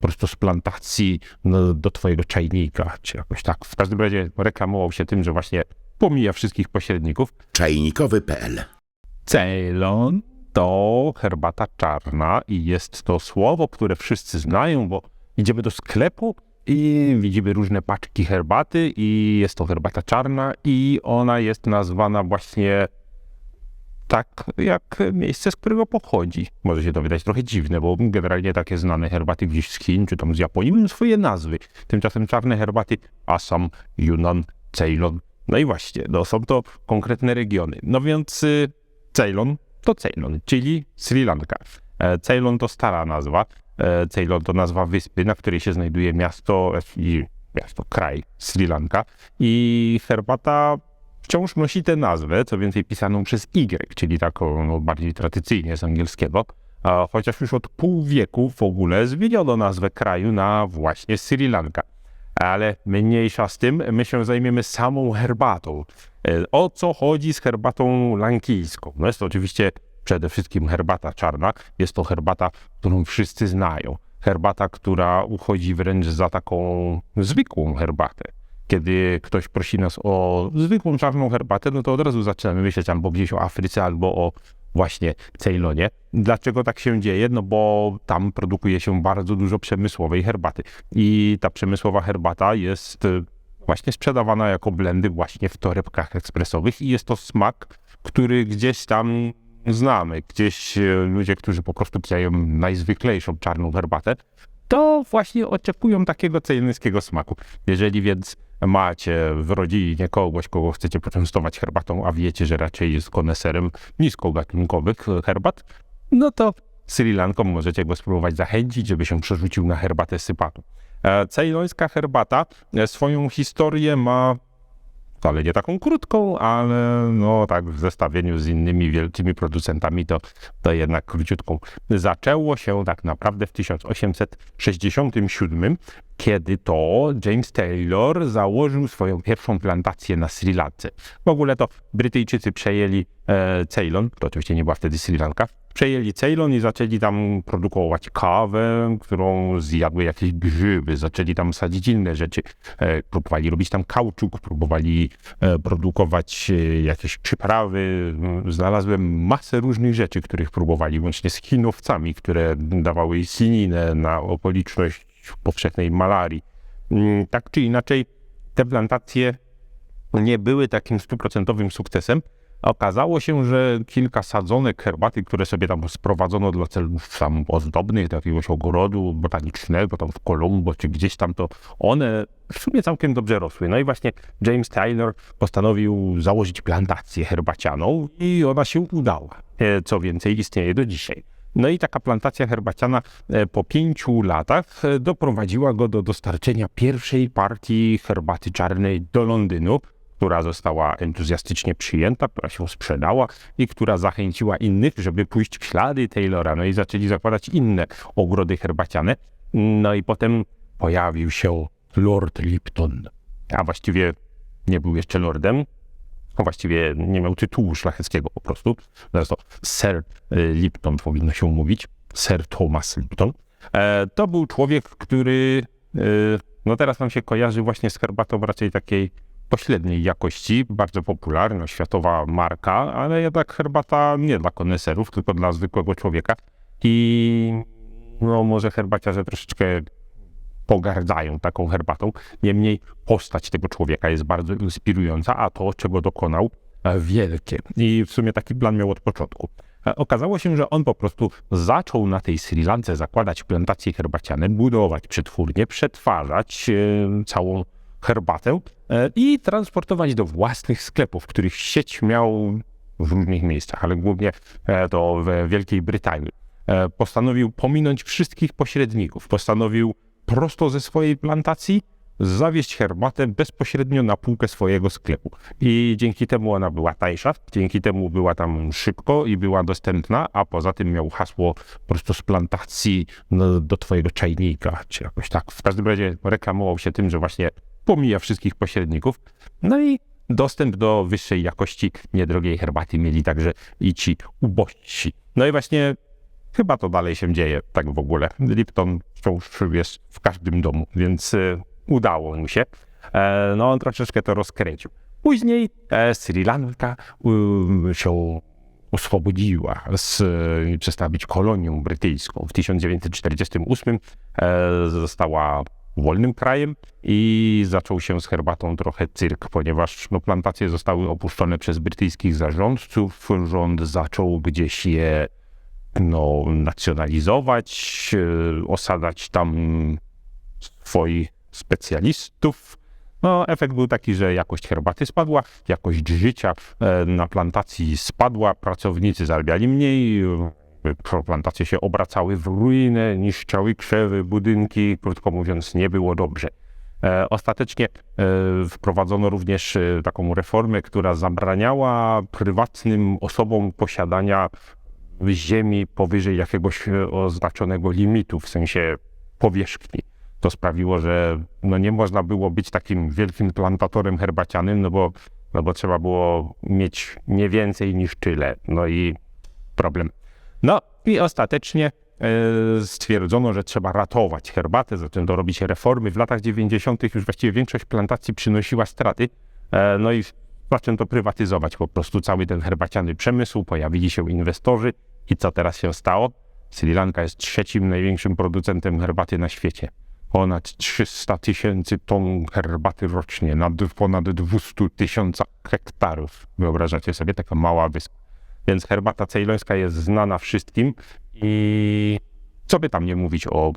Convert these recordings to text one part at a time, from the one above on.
prosto z plantacji no, do twojego czajnika, czy jakoś tak. W każdym razie reklamował się tym, że właśnie pomija wszystkich pośredników. Czajnikowy.pl Ceylon to herbata czarna i jest to słowo, które wszyscy znają, bo idziemy do sklepu i widzimy różne paczki herbaty i jest to herbata czarna i ona jest nazwana właśnie tak jak miejsce, z którego pochodzi. Może się to wydać trochę dziwne, bo generalnie takie znane herbaty gdzieś z Chin czy tam z Japonii mają swoje nazwy. Tymczasem czarne herbaty Assam, Yunnan, Ceylon. No i właśnie, no są to konkretne regiony. No więc y, Ceylon to Ceylon, czyli Sri Lanka. E, Ceylon to stara nazwa. E, Ceylon to nazwa wyspy, na której się znajduje miasto, e, miasto, kraj Sri Lanka. I herbata wciąż nosi tę nazwę, co więcej pisaną przez Y, czyli taką no, bardziej tradycyjnie z angielskiego. A chociaż już od pół wieku w ogóle zmieniono nazwę kraju na właśnie Sri Lanka. Ale mniejsza z tym, my się zajmiemy samą herbatą. E, O co chodzi z herbatą lankijską? No jest to oczywiście przede wszystkim herbata czarna. Jest to herbata, którą wszyscy znają. Herbata, która uchodzi wręcz za taką zwykłą herbatę. Kiedy ktoś prosi nas o zwykłą czarną herbatę, no to od razu zaczynamy myśleć albo gdzieś o Afryce, albo o właśnie Ceylonie. Dlaczego tak się dzieje? No bo tam produkuje się bardzo dużo przemysłowej herbaty. I ta przemysłowa herbata jest y, właśnie sprzedawana jako blendy właśnie w torebkach ekspresowych i jest to smak, który gdzieś tam znamy. Gdzieś e, ludzie, którzy po prostu pijają najzwyklejszą czarną herbatę, to właśnie oczekują takiego cejnyskiego smaku. Jeżeli więc macie w rodzinie kogoś, kogo chcecie poczęstować herbatą, a wiecie, że raczej jest koneserem niskogatunkowych herbat, no to Sri Lanką możecie go spróbować zachęcić, żeby się przerzucił na herbatę sypatu. E, Ceylońska herbata e, swoją historię ma wcale nie taką krótką, ale no tak w zestawieniu z innymi wielkimi producentami to, to jednak króciutką. Zaczęło się tak naprawdę w 1867, kiedy to James Taylor założył swoją pierwszą plantację na Sri Lance. W ogóle to Brytyjczycy przejęli e, Ceylon, to oczywiście nie była wtedy Sri Lanka, przejęli Ceylon i zaczęli tam produkować kawę, którą zjadły jakieś grzyby, zaczęli tam sadzić inne rzeczy. E, próbowali robić tam kauczuk, próbowali e, produkować e, jakieś przyprawy. Znalazłem masę różnych rzeczy, których próbowali, łącznie z chinowcami, które dawały sininę na okoliczność powszechnej malarii. Mm, Tak czy inaczej, te plantacje nie były takim stuprocentowym sukcesem. Okazało się, że kilka sadzonek herbaty, które sobie tam sprowadzono dla celów tam ozdobnych, do jakiegoś ogrodu botanicznego, tam w Colombo czy gdzieś tam, to one w sumie całkiem dobrze rosły. No i właśnie James Taylor postanowił założyć plantację herbacianą i ona się udała. E, Co więcej, istnieje do dzisiaj. No i taka plantacja herbaciana e, po pięciu latach e, doprowadziła go do dostarczenia pierwszej partii herbaty czarnej do Londynu, która została entuzjastycznie przyjęta, która się sprzedała i która zachęciła innych, żeby pójść w ślady Taylora. No i zaczęli zakładać inne ogrody herbaciane. No i potem pojawił się Lord Lipton, a właściwie nie był jeszcze lordem, a właściwie nie miał tytułu szlacheckiego po prostu. Teraz to Sir y, Lipton powinno się mówić, Sir Thomas Lipton. E, To był człowiek, który y, no teraz nam się kojarzy właśnie z herbatą raczej takiej pośredniej jakości, bardzo popularna, światowa marka, ale jednak herbata nie dla koneserów, tylko dla zwykłego człowieka. I no może herbaciarze troszeczkę pogardzają taką herbatą. Niemniej postać tego człowieka jest bardzo inspirująca, a to, czego dokonał, wielkie. I w sumie taki plan miał od początku. E, Okazało się, że on po prostu zaczął na tej Sri Lance zakładać plantacje herbaciane, budować przetwórnie, przetwarzać e, całą herbatę e, i transportować do własnych sklepów, których sieć miał w różnych miejscach, ale głównie to w Wielkiej Brytanii. Postanowił pominąć wszystkich pośredników. Postanowił prosto ze swojej plantacji zawieźć herbatę bezpośrednio na półkę swojego sklepu. I dzięki temu ona była tańsza, dzięki temu była tam szybko i była dostępna, a poza tym miał hasło prosto z plantacji no, do twojego czajnika, czy jakoś tak. W każdym razie reklamował się tym, że właśnie pomija wszystkich pośredników. No i dostęp do wyższej jakości, niedrogiej herbaty mieli także i ci ubożsi. No i właśnie chyba to dalej się dzieje, tak w ogóle. Lipton wciąż jest w każdym domu, więc e, udało mu się. E, no on troszeczkę to rozkręcił. Później e, Sri Lanka um, się oswobodziła, z, przestała być kolonią brytyjską. W 1948 e, została wolnym krajem i zaczął się z herbatą trochę cyrk, ponieważ no, plantacje zostały opuszczone przez brytyjskich zarządców. Rząd zaczął gdzieś je no, nacjonalizować, e, osadzać tam swoich specjalistów. No, efekt był taki, że jakość herbaty spadła, jakość życia e, na plantacji spadła, pracownicy zarabiali mniej, e, plantacje się obracały w ruinę, niszczały krzewy, budynki, krótko mówiąc, nie było dobrze. Ostatecznie wprowadzono również taką reformę, która zabraniała prywatnym osobom posiadania ziemi powyżej jakiegoś e, oznaczonego limitu, w sensie powierzchni. To sprawiło, że no nie można było być takim wielkim plantatorem herbacianym, no bo, no bo trzeba było mieć nie więcej niż tyle. No i problem. No i ostatecznie e, stwierdzono, że trzeba ratować herbatę, zaczęto robić reformy. W latach 90. już właściwie większość plantacji przynosiła straty, e, no i zaczęto prywatyzować po prostu cały ten herbaciany przemysł, pojawili się inwestorzy i co teraz się stało? Sri Lanka jest trzecim największym producentem herbaty na świecie. Ponad 300 tysięcy ton herbaty rocznie na ponad 200 tysiącach hektarów. Wyobrażacie sobie, taka mała wyspa. Więc herbata cejlońska jest znana wszystkim i co by tam nie mówić o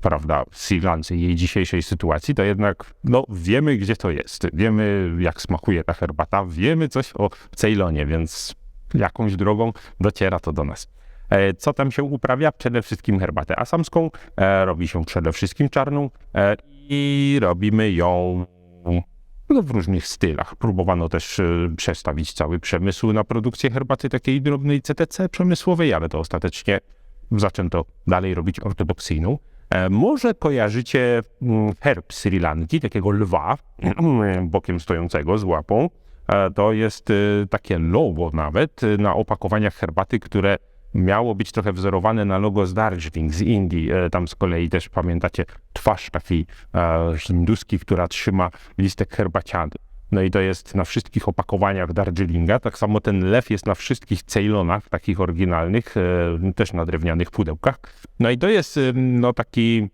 prawda, Sri Lance i jej dzisiejszej sytuacji, to jednak no, wiemy, gdzie to jest. Wiemy, jak smakuje ta herbata, wiemy coś o Ceylonie, więc jakąś drogą dociera to do nas. E, Co tam się uprawia? Przede wszystkim herbatę asamską. E, robi się przede wszystkim czarną e, i robimy ją no, w różnych stylach. Próbowano też przestawić cały przemysł na produkcję herbaty takiej drobnej CTC przemysłowej, ale to ostatecznie zaczęto dalej robić ortodoksyjną. Może kojarzycie mm, herb Sri Lanki, takiego lwa bokiem stojącego z łapą. E, To jest e, takie logo nawet e, na opakowaniach herbaty, które miało być trochę wzorowane na logo z Darjeeling, z Indii. E, Tam z kolei też pamiętacie twarz takiej e, hinduskiej, która trzyma listek herbaciany. No i to jest na wszystkich opakowaniach Darjeelinga. Tak samo ten lew jest na wszystkich Ceylonach, takich oryginalnych, też na drewnianych pudełkach. No i to jest e, no taki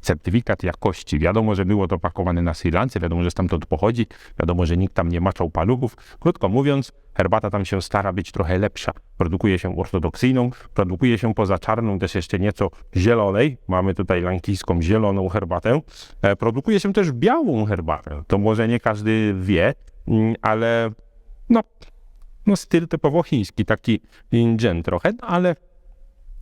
certyfikat jakości. Wiadomo, że było to pakowane na Sri Lance, wiadomo, że stamtąd pochodzi, wiadomo, że nikt tam nie maczał paluchów. Krótko mówiąc, herbata tam się stara być trochę lepsza. Produkuje się ortodoksyjną, produkuje się poza czarną też jeszcze nieco zielonej. Mamy tutaj lankijską zieloną herbatę. E, Produkuje się też białą herbatę. To może nie każdy wie, mm, ale no, no styl typowo chiński, taki indien trochę, no ale,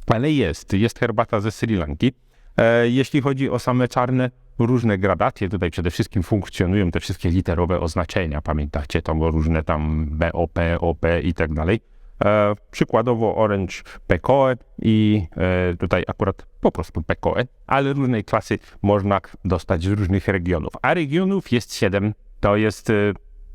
ale jest. Jest herbata ze Sri Lanki. E, Jeśli chodzi o same czarne, różne gradacje, tutaj przede wszystkim funkcjonują te wszystkie literowe oznaczenia, pamiętacie, tam różne tam BOP, OP i tak dalej. E, przykładowo Orange PKOE i e, tutaj akurat po prostu PKOE, ale różnej klasy można dostać z różnych regionów. A regionów jest siedem. To jest, e,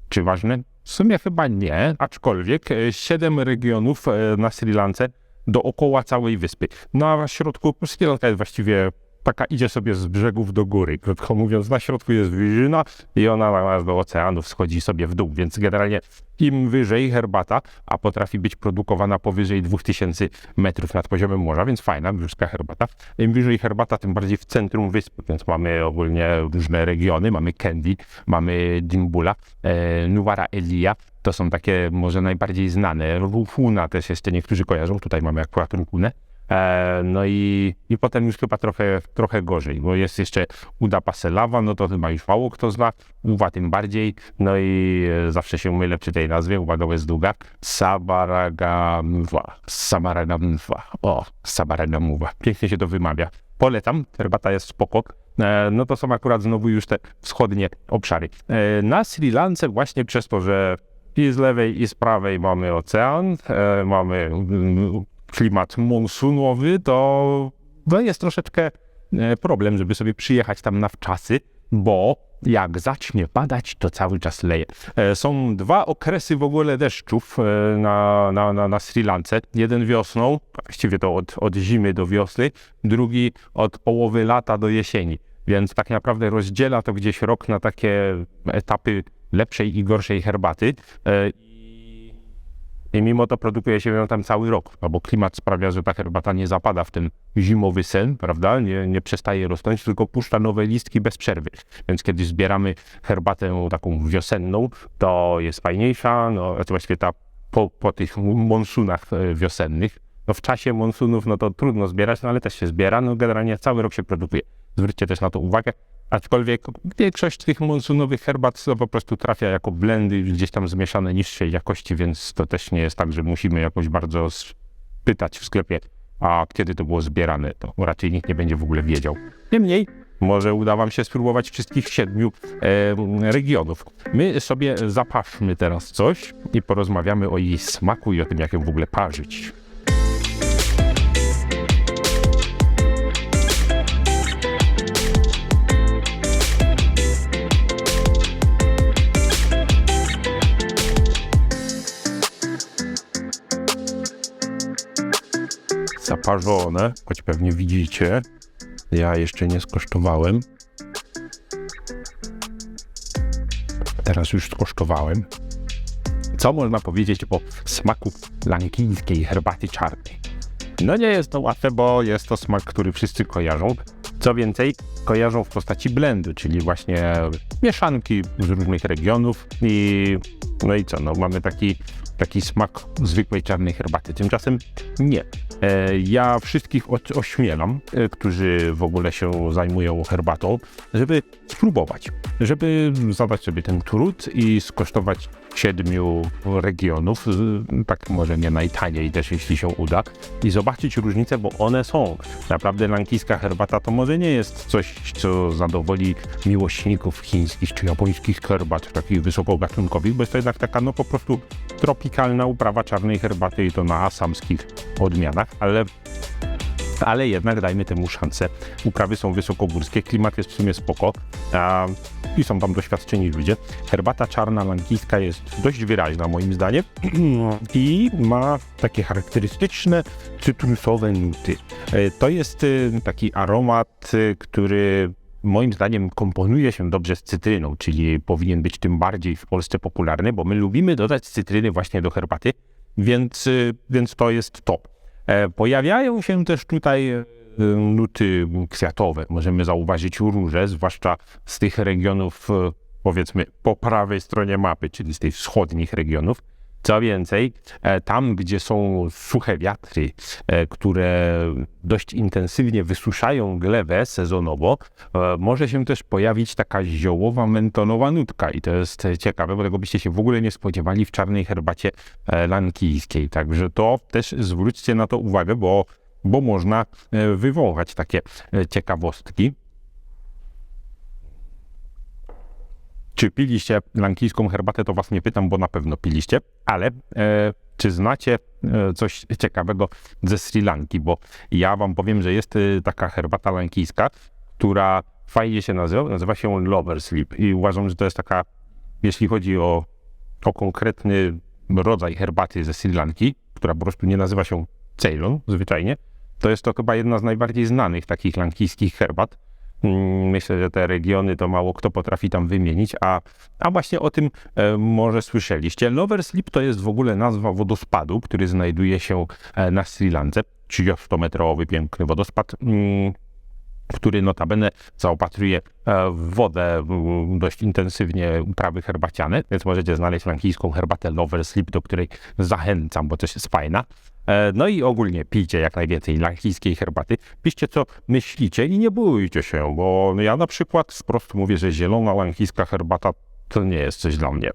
czy ważne? W sumie chyba nie, aczkolwiek e, siedem regionów e, na Sri Lance dookoła całej wyspy. Na środku Sri jest właściwie taka idzie sobie z brzegów do góry. Krótko mówiąc, na środku jest wyżyna i ona aż do oceanu schodzi sobie w dół, więc generalnie im wyżej herbata, a potrafi być produkowana powyżej 2000 metrów nad poziomem morza, więc fajna, brzydka herbata. Im wyżej herbata, tym bardziej w centrum wyspy, więc mamy ogólnie różne regiony, mamy Kandy, mamy Dimbula, e, Nuwara Elia, to są takie może najbardziej znane. Rufuna też jeszcze niektórzy kojarzą, tutaj mamy akurat Rufunę. E, no i, i potem już chyba trochę, trochę gorzej, bo jest jeszcze Uda Paselawa, no to chyba już mało kto zna, Uwa tym bardziej, no i e, zawsze się mylę przy tej nazwie, uwaga, jest długa, Sabaragamwa, Sabaragamwa, o, Sabaragamwa, pięknie się to wymawia. Polecam, herbata jest spoko. E, No to są akurat znowu już te wschodnie obszary. E, Na Sri Lance właśnie przez to, że i z lewej i z prawej mamy ocean, e, mamy mm, klimat monsunowy, to no jest troszeczkę e, problem, żeby sobie przyjechać tam na wczasy. bo jak zacznie padać, to cały czas leje. E, Są dwa okresy w ogóle deszczów na, na, na, na Sri Lance. Jeden wiosną, właściwie to od, od zimy do wiosny, drugi od połowy lata do jesieni. Więc tak naprawdę rozdziela to gdzieś rok na takie etapy lepszej i gorszej herbaty. E, I mimo to produkuje się ją tam cały rok, no bo klimat sprawia, że ta herbata nie zapada w ten zimowy sen, prawda? Nie, nie przestaje rosnąć, tylko puszcza nowe listki bez przerwy. Więc kiedy zbieramy herbatę taką wiosenną, to jest fajniejsza, no właściwie ta po, po tych monsunach e, wiosennych. No w czasie monsunów, no to trudno zbierać, no ale też się zbiera, no generalnie cały rok się produkuje. Zwróćcie też na to uwagę. Aczkolwiek większość tych monsunowych herbat po prostu trafia jako blendy gdzieś tam zmieszane niższej jakości, więc to też nie jest tak, że musimy jakoś bardzo pytać w sklepie, a kiedy to było zbierane, to raczej nikt nie będzie w ogóle wiedział. Niemniej, może uda wam się spróbować wszystkich siedmiu e, regionów. My sobie zapaszmy teraz coś i porozmawiamy o jej smaku i o tym, jak ją w ogóle parzyć. Zaparzone, choć pewnie widzicie. Ja jeszcze nie skosztowałem. Teraz już skosztowałem. Co można powiedzieć o smaku lankijskiej herbaty czarnej? No nie jest to łatwe, bo jest to smak, który wszyscy kojarzą. Co więcej, kojarzą w postaci blendu, czyli właśnie mieszanki z różnych regionów i no i co, no mamy taki, taki smak zwykłej czarnej herbaty. Tymczasem nie. E, Ja wszystkich ośmielam, e, którzy w ogóle się zajmują herbatą, żeby spróbować, żeby zadać sobie ten trud i skosztować siedmiu regionów, tak może nie najtaniej też, jeśli się uda, i zobaczyć różnice, bo one są. Naprawdę lankijska herbata to może nie jest coś, co zadowoli miłośników chińskich czy japońskich herbat, takich wysokogatunkowych, bo jest to jednak taka no po prostu tropikalna uprawa czarnej herbaty i to na asamskich odmianach, ale ale jednak dajmy temu szansę. Uprawy są wysokogórskie, klimat jest w sumie spoko a, i są tam doświadczeni ludzie. Herbata czarna lankijska jest dość wyraźna moim zdaniem i ma takie charakterystyczne cytrusowe nuty. E, To jest e, taki aromat, e, który moim zdaniem komponuje się dobrze z cytryną, czyli powinien być tym bardziej w Polsce popularny, bo my lubimy dodać cytryny właśnie do herbaty, więc, y, więc to jest top. E, Pojawiają się też tutaj e, nuty kwiatowe. Możemy zauważyć róże, zwłaszcza z tych regionów, e, powiedzmy, po prawej stronie mapy, czyli z tych wschodnich regionów. Co więcej, e, tam, gdzie są suche wiatry, e, które dość intensywnie wysuszają glebę sezonowo, e, może się też pojawić taka ziołowa, mentolowa nutka i to jest ciekawe, bo tego byście się w ogóle nie spodziewali w czarnej herbacie lankijskiej. Także to też zwróćcie na to uwagę, bo, bo można wywąchać takie ciekawostki. Czy piliście lankijską herbatę, to was nie pytam, bo na pewno piliście, ale e, czy znacie e, coś ciekawego ze Sri Lanki? Bo ja wam powiem, że jest e, taka herbata lankijska, która fajnie się nazywa, nazywa się Lover Sleep i uważam, że to jest taka, jeśli chodzi o, o konkretny rodzaj herbaty ze Sri Lanki, która po prostu nie nazywa się Ceylon zwyczajnie, to jest to chyba jedna z najbardziej znanych takich lankijskich herbat. Mm, Myślę, że te regiony to mało kto potrafi tam wymienić, a, a właśnie o tym e, może słyszeliście. Lover Slip to jest w ogóle nazwa wodospadu, który znajduje się e, na Sri Lance. 30-metrowy piękny wodospad, mm, który notabene zaopatruje e, w wodę dość intensywnie uprawy herbaciane, więc możecie znaleźć lankijską herbatę Lover Slip, do której zachęcam, bo też jest fajna. E, No i ogólnie pijcie jak najwięcej lankijskiej herbaty. Piszcie co myślicie i nie bójcie się, bo ja na przykład po prostu mówię, że zielona lankijska herbata to nie jest coś dla mnie.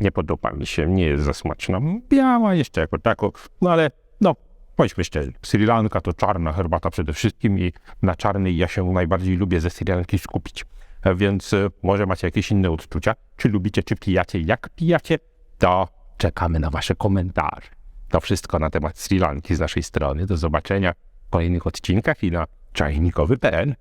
Nie podoba mi się, nie jest za smaczna. Biała jeszcze jako tako, no ale no bądźmy szczerzy. Sri Lanka to czarna herbata przede wszystkim i na czarnej ja się najbardziej lubię ze Sri Lanki skupić. E, Więc e, może macie jakieś inne odczucia. Czy lubicie, czy pijacie, jak pijacie, to czekamy na wasze komentarze. To wszystko na temat Sri Lanki z naszej strony. Do zobaczenia w kolejnych odcinkach i na czajnikowy.pl.